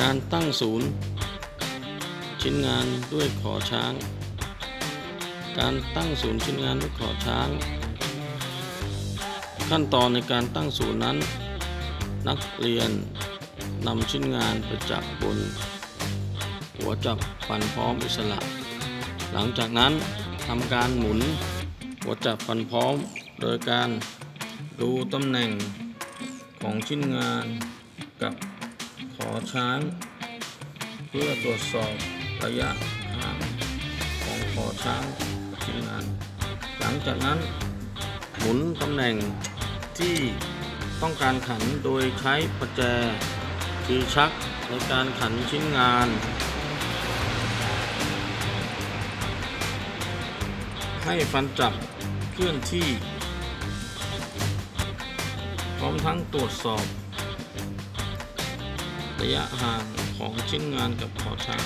การตั้งศูนย์ ชิ้นงานด้วยขอช้าง การตั้งศูนย์ชิ้นงานด้วยขอช้าง ขั้นตอนในการตั้งศูนย์นั้น นักเรียนนำชิ้นงานไปจับบน หัวจับฟันพร้อมอิสระ หลังจากนั้นทำการหมุน หัวจับฟันพร้อม โดยการดูตำแหน่งของชิ้นงานกับ อช้าง เพื่อตรวจสอบระยะห่างของขอช้างชิ้นงาน หลังจากนั้นหมุนตำแหน่งที่ต้องการขันโดยใช้ประแจคือชักในการขันชิ้นงาน ให้ฟันจับเคลื่อนที่ พร้อมทั้งตรวจสอบ ระยะห่างของชิ้นงานกับขอช้าง